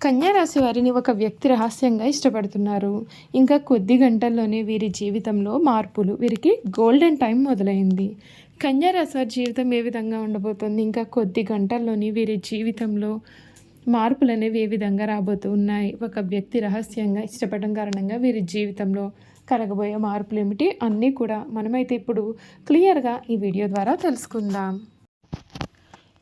కన్యా రాశి వారిని ఒక వ్యక్తి రహస్యంగా ఇష్టపడుతున్నారు. ఇంకా కొద్ది గంటల్లోనే వీరి జీవితంలో మార్పులు వీరికి గోల్డెన్ టైం మొదలైంది. కన్యా రాశి వారి జీవితం ఏ విధంగా ఉండబోతుంది? ఇంకా కొద్ది గంటల్లోని వీరి జీవితంలో మార్పులు అనేవి ఏ విధంగా రాబోతూ ఉన్నాయి? ఒక వ్యక్తి రహస్యంగా ఇష్టపడడం కారణంగా వీరి జీవితంలో కలగబోయే మార్పులు ఏమిటి? అన్నీ కూడా మనమైతే ఇప్పుడు క్లియర్గా ఈ వీడియో ద్వారా తెలుసుకుందాం.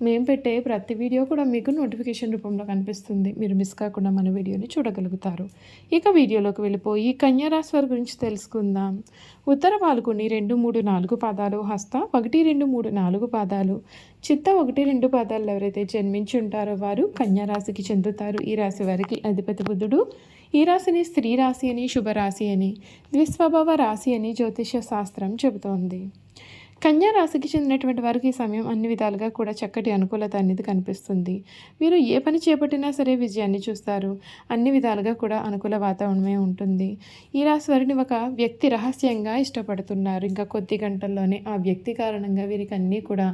మేము పెట్టే ప్రతి వీడియో కూడా మీకు నోటిఫికేషన్ రూపంలో కనిపిస్తుంది. మీరు మిస్ కాకుండా మన వీడియోని చూడగలుగుతారు. ఇక వీడియోలోకి వెళ్ళిపోయి కన్యారాశి వారి గురించి తెలుసుకుందాం. ఉత్తర పాల్గొని రెండు మూడు నాలుగు పాదాలు హస్త ఒకటి రెండు మూడు నాలుగు పాదాలు. చిత్త ఒకటి రెండు పాదాలు ఎవరైతే జన్మించి ఉంటారో వారు కన్యారాశికి చెందుతారు. ఈ రాశి వారికి అధిపతి బుద్ధుడు ఈ రాశిని స్త్రీ రాశి అని శుభరాశి అని ద్విస్వభావ రాశి అని జ్యోతిష శాస్త్రం చెబుతోంది. కన్యా రాశికి చెందినటువంటి వారికి ఈ సమయం అన్ని విధాలుగా కూడా చక్కటి అనుకూలత అనేది కనిపిస్తుంది. మీరు ఏ పని చేపట్టినా సరే విజయాన్ని చూస్తారు. అన్ని విధాలుగా కూడా అనుకూల వాతావరణమే ఉంటుంది. ఈ రాశి వారిని ఒక వ్యక్తి రహస్యంగా ఇష్టపడుతున్నారు. ఇంకా కొద్ది గంటల్లోనే ఆ వ్యక్తి కారణంగా వీరికి అన్నీ కూడా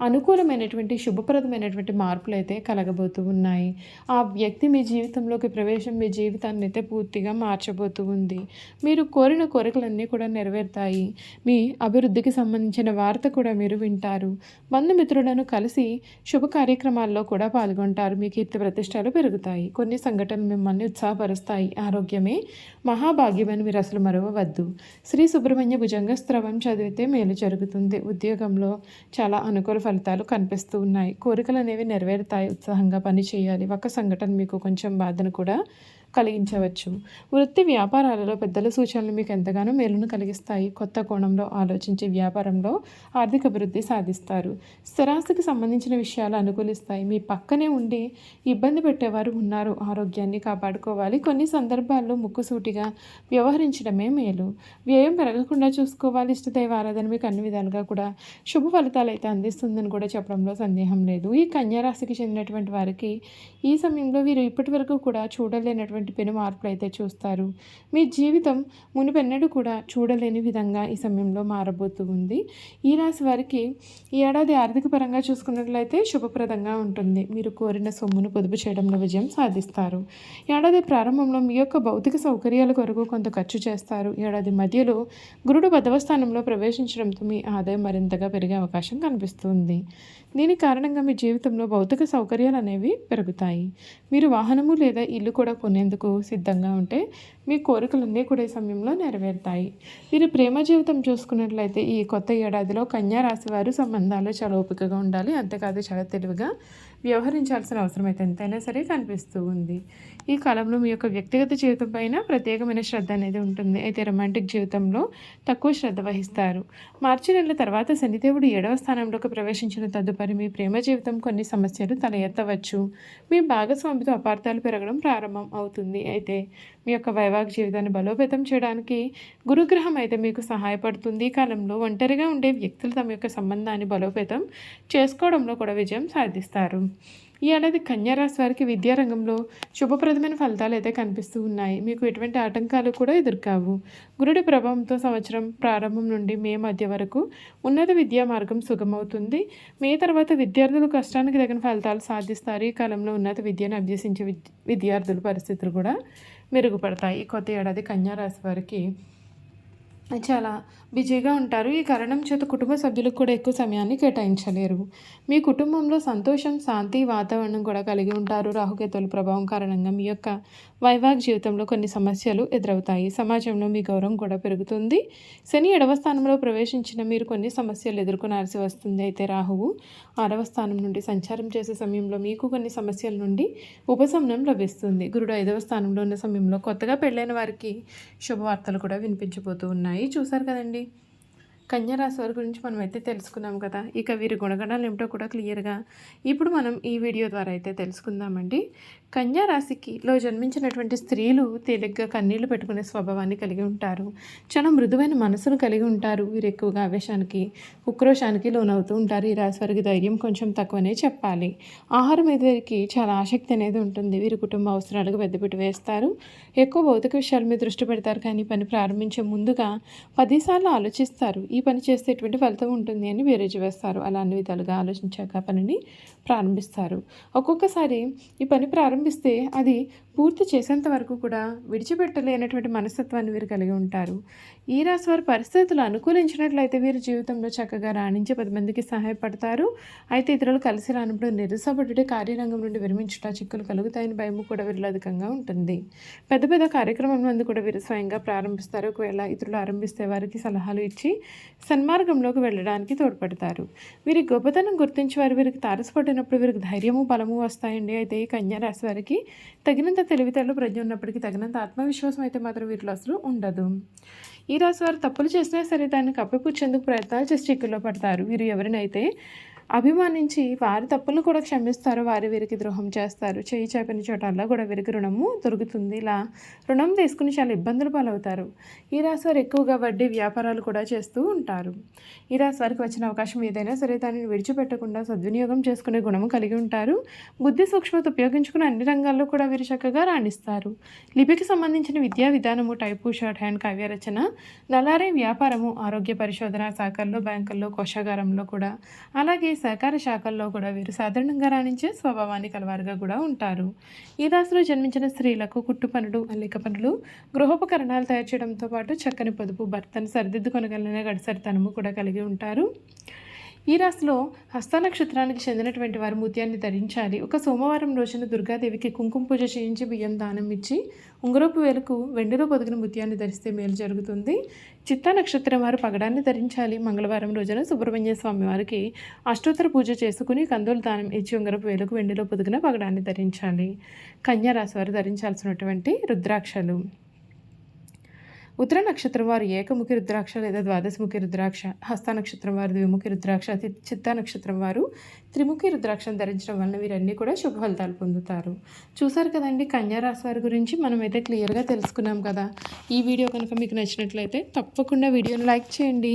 అనుకూలమైనటువంటి శుభప్రదమైనటువంటి మార్పులు అయితే కలగబోతూ ఉన్నాయి. ఆ వ్యక్తి మీ జీవితంలోకి ప్రవేశం మీ జీవితాన్ని అయితే పూర్తిగా మార్చబోతూ ఉంది. మీరు కోరిన కోరికలన్నీ కూడా నెరవేరుతాయి. మీ అభివృద్ధికి సంబంధించిన వార్త కూడా మీరు వింటారు. బంధుమిత్రులను కలిసి శుభ కార్యక్రమాల్లో కూడా పాల్గొంటారు. మీ కీర్తి ప్రతిష్టలు పెరుగుతాయి. కొన్ని సంఘటనలు మిమ్మల్ని ఉత్సాహపరుస్తాయి. ఆరోగ్యమే మహాభాగ్యమని మీరు అసలు మరవవద్దు. శ్రీ సుబ్రహ్మణ్య భుజంగ స్త్రవం చదివితే మేలు జరుగుతుంది. ఉద్యోగంలో చాలా అనుకూల ఫలితాలు కనిపిస్తూ ఉన్నాయి. కోరికలు అనేవి నెరవేరుతాయి. ఉత్సాహంగా పని చేయాలి. ఒక సంఘటన మీకు కొంచెం బాధను కూడా కలిగించవచ్చు. వృత్తి వ్యాపారాలలో పెద్దల సూచనలు మీకు ఎంతగానో మేలును కలిగిస్తాయి. కొత్త కోణంలో ఆలోచించి వ్యాపారంలో ఆర్థిక అభివృద్ధి సాధిస్తారు. స్థిరాస్తికి సంబంధించిన విషయాలు అనుకూలిస్తాయి. మీ పక్కనే ఉండి ఇబ్బంది పెట్టేవారు ఉన్నారు. ఆరోగ్యాన్ని కాపాడుకోవాలి. కొన్ని సందర్భాల్లో ముక్కుసూటిగా వ్యవహరించడమే మేలు. వ్యయం పెరగకుండా చూసుకోవాలి. ఇష్టదైవ ఆరాధన మీకు అన్ని విధాలుగా కూడా శుభ ఫలితాలు అయితే అందిస్తుందని కూడా చెప్పడంలో సందేహం లేదు. ఈ కన్యారాశికి చెందినటువంటి వారికి ఈ సమయంలో వీరు ఇప్పటి వరకు కూడా చూడలేనటువంటి వంటి పెను మార్పులు అయితే చూస్తారు. మీ జీవితం మునిపెన్నడూ కూడా చూడలేని విధంగా ఈ సమయంలో మారబోతూ ఉంది. ఈ రాశి వారికి ఈ ఏడాది ఆర్థిక పరంగా చూసుకున్నట్లయితే శుభప్రదంగా ఉంటుంది. మీరు కోరిన సొమ్మును పొదుపు చేయడంలో విజయం సాధిస్తారు. ఏడాది ప్రారంభంలో మీ యొక్క భౌతిక సౌకర్యాల కొరకు కొంత ఖర్చు చేస్తారు. ఏడాది మధ్యలో గురుడు బదవ స్థానంలో ప్రవేశించడంతో మీ ఆదాయం మరింతగా పెరిగే అవకాశం కనిపిస్తుంది. దీని కారణంగా మీ జీవితంలో భౌతిక సౌకర్యాలు అనేవి పెరుగుతాయి. మీరు వాహనము లేదా ఇల్లు కూడా కొనేందుకు సిద్ధంగా ఉంటే మీ కోరికలన్నీ కూడా ఈ సమయంలో నెరవేరుతాయి. మీరు ప్రేమ జీవితం చూసుకున్నట్లయితే ఈ కొత్త ఏడాదిలో కన్యా రాశి వారు సంబంధాలు చాలా ఓపికగా ఉండాలి. అంతేకాదు చాలా తెలివిగా వ్యవహరించాల్సిన అవసరం అయితే ఎంతైనా సరే కనిపిస్తూ ఉంది. ఈ కాలంలో మీ యొక్క వ్యక్తిగత జీవితం పైన ప్రత్యేకమైన శ్రద్ధ అనేది ఉంటుంది. అయితే రొమాంటిక్ జీవితంలో తక్కువ శ్రద్ధ వహిస్తారు. మార్చి నెల తర్వాత శనిదేవుడు ఏడవ స్థానంలోకి ప్రవేశించిన తదుపరి మీ ప్రేమ జీవితం కొన్ని సమస్యలు తల ఎత్తవచ్చు. మీ భాగస్వామితో అపార్థాలు పెరగడం ప్రారంభం అవుతుంది. అయితే మీ యొక్క వైవాహిక జీవితాన్ని బలోపేతం చేయడానికి గురుగ్రహం అయితే మీకు సహాయపడుతుంది. ఈ కాలంలో ఒంటరిగా ఉండే వ్యక్తులు తమ యొక్క సంబంధాన్ని బలోపేతం చేసుకోవడంలో కూడా విజయం సాధిస్తారు. ఈ ఏడాది కన్యారాశి వారికి విద్యారంగంలో శుభప్రదమైన ఫలితాలు అయితే కనిపిస్తూ ఉన్నాయి. మీకు ఎటువంటి ఆటంకాలు కూడా ఎదుర్కావు. గురుడి ప్రభావంతో సంవత్సరం ప్రారంభం నుండి మే మధ్య వరకు ఉన్నత విద్యా మార్గం సుగమవుతుంది. మే తర్వాత విద్యార్థులు కష్టానికి తగిన ఫలితాలు సాధిస్తారు. ఈ కాలంలో ఉన్నత విద్యను అభ్యసించే విద్యార్థుల పరిస్థితులు కూడా మెరుగుపడతాయి. కొత్త ఏడాది కన్యారాశి వారికి చాలా బిజీగా ఉంటారు. ఈ కారణం చేత కుటుంబ సభ్యులకు కూడా ఎక్కువ సమయాన్ని కేటాయించలేరు. మీ కుటుంబంలో సంతోషం శాంతి వాతావరణం కూడా కలిగి ఉంటారు. రాహుకేతుల ప్రభావం కారణంగా మీ యొక్క వైవాహిక జీవితంలో కొన్ని సమస్యలు ఎదురవుతాయి. సమాజంలో మీ గౌరవం కూడా పెరుగుతుంది. శని ఎడవ స్థానంలో ప్రవేశించిన మీరు కొన్ని సమస్యలు ఎదుర్కొనాల్సి వస్తుంది. అయితే రాహువు ఆరవ స్థానం నుండి సంచారం చేసే సమయంలో మీకు కొన్ని సమస్యల నుండి ఉపశమనం లభిస్తుంది. గురుడు ఐదవ స్థానంలో ఉన్న సమయంలో కొత్తగా పెళ్ళైన వారికి శుభవార్తలు కూడా వినిపించబోతూ ఉన్నాయి. చూశారు కదండి. కన్యారాశి వారి గురించి మనం అయితే తెలుసుకున్నాం కదా. ఇక వీరి గుణగణాలు ఏమిటో కూడా క్లియర్గా ఇప్పుడు మనం ఈ వీడియో ద్వారా అయితే తెలుసుకుందామండి. కన్యారాశికిలో జన్మించినటువంటి స్త్రీలు తేలిగ్గా కన్నీళ్ళు పెట్టుకునే స్వభావాన్ని కలిగి ఉంటారు. చాలా మృదువైన మనసును కలిగి ఉంటారు. వీరు ఎక్కువగా ఆవేశానికి ఉక్రోషానికి లోనవుతూ ఉంటారు. ఈ రాశి వారికి ధైర్యం కొంచెం తక్కువనే చెప్పాలి. ఆహారం మీద వీరికి చాలా ఆసక్తి అనేది ఉంటుంది. వీరి కుటుంబ అవసరాలకు పెద్దపీట వేస్తారు. ఎక్కువ భౌతిక విషయాల మీద దృష్టి పెడతారు. కానీ పని ప్రారంభించే ముందుగా పదిసార్లు ఆలోచిస్తారు. ఈ పని చేస్తే ఎటువంటి ఫలితం ఉంటుంది అని వేరేజ్ వేస్తారు. అలా అన్ని విధాలుగా ఆలోచించాక పనిని ప్రారంభిస్తారు. ఒక్కొక్కసారి ఈ పని ప్రారంభిస్తే అది పూర్తి చేసేంత వరకు కూడా విడిచిపెట్టలేనటువంటి మనస్తత్వాన్ని వీరు కలిగి ఉంటారు. ఈ రాశి వారి పరిస్థితులు అనుకూలించినట్లయితే వీరి జీవితంలో చక్కగా రాణించి పది మందికి సహాయపడతారు. అయితే ఇతరులు కలిసి రానప్పుడు నిరుసపడుటే కార్యరంగం నుండి విరమించుట చిక్కులు కలుగుతాయని భయం కూడా వీరిలో అధికంగా ఉంటుంది. పెద్ద పెద్ద కార్యక్రమం నందు కూడా వీరు స్వయంగా ప్రారంభిస్తారు. ఒకవేళ ఇతరులు ఆరంభిస్తే వారికి సలహాలు ఇచ్చి సన్మార్గంలోకి వెళ్ళడానికి తోడ్పడతారు. వీరి గొప్పతనం గుర్తించి వారు వీరికి తారసపడినప్పుడు వీరికి ధైర్యము బలము వస్తాయండి. అయితే ఈ కన్యా రాశి వారికి తగినంత తెలివితేటలు ప్రజ్ఞ ఉన్నప్పటికీ తగినంత ఆత్మవిశ్వాసం అయితే మాత్రం వీటిలో అసలు ఉండదు. ఈ రాశి వారు తప్పులు చేసినా సరే దాన్ని కప్పిపుచ్చేందుకు ప్రయత్నాలు చేసి చిక్కుల్లో పడతారు. వీరు ఎవరినైతే అభిమానించి వారి తప్పులు కూడా క్షమిస్తారు వారి వీరికి ద్రోహం చేస్తారు. చేయి చేపని చోటల్లా కూడా వీరికి రుణము దొరుకుతుంది. ఇలా రుణం తీసుకుని చాలా ఇబ్బందులు పాలవుతారు. ఈ రాశి వారు ఎక్కువగా వడ్డీ వ్యాపారాలు కూడా చేస్తూ ఉంటారు. ఈ రాశి వారికి వచ్చిన అవకాశం ఏదైనా సరే దానిని విడిచిపెట్టకుండా సద్వినియోగం చేసుకునే గుణము కలిగి ఉంటారు. బుద్ధి సూక్ష్మత ఉపయోగించుకుని అన్ని రంగాల్లో కూడా వీరు చక్కగా రాణిస్తారు. లిపికి సంబంధించిన విద్యా విధానము టైపు షార్ట్ హ్యాండ్ కావ్యరచన నలారే వ్యాపారము ఆరోగ్య పరిశోధన శాఖల్లో బ్యాంకుల్లో కోశాగారంలో కూడా. అలాగే సహకార శాఖల్లో కూడా వీరు సాధారణంగా రాణించే స్వభావాన్ని కలవారుగా కూడా ఉంటారు. ఈ రాశిలో జన్మించిన స్త్రీలకు కుట్టు పనులు అల్లిక పనులు గృహోపకరణాలు తయారు చేయడంతో పాటు చక్కని పొదుపు భర్తను సరిదిద్దుకొనగలిగిన గడిసరితనము కూడా కలిగి ఉంటారు. ఈ రాశిలో హస్త నక్షత్రానికి చెందినటువంటి వారు ముత్యాన్ని ధరించాలి. ఒక సోమవారం రోజున దుర్గాదేవికి కుంకుమ పూజ చేయించి బియ్యం దానం ఇచ్చి ఉంగరపు వేలకు వెండిలో పొదిగిన ముత్యాన్ని ధరిస్తే మేలు జరుగుతుంది. చిత్తా నక్షత్రం వారు పగడాన్ని ధరించాలి. మంగళవారం రోజున సుబ్రహ్మణ్య స్వామి వారికి అష్టోత్తర పూజ చేసుకుని కందులు దానం ఇచ్చి ఉంగరపు వేలకు వెండిలో పొదిగిన పగడాన్ని ధరించాలి. కన్యా రాశి వారు ధరించాల్సినటువంటి రుద్రాక్షలు. ఉత్తర నక్షత్రం వారు ఏకముఖి రుద్రాక్ష లేదా ద్వాదశముఖి రుద్రాక్ష హస్త నక్షత్రం వారు ద్విముఖి రుద్రాక్ష చిత్త నక్షత్రం వారు త్రిముఖి రుద్రాక్షను ధరించడం వలన వీరన్నీ కూడా శుభ ఫలితాలు పొందుతారు. చూసారు కదండి కన్యారాశి వారి గురించి మనమైతే క్లియర్గా తెలుసుకున్నాం కదా. ఈ వీడియో కనుక మీకు నచ్చినట్లయితే తప్పకుండా వీడియోని లైక్ చేయండి.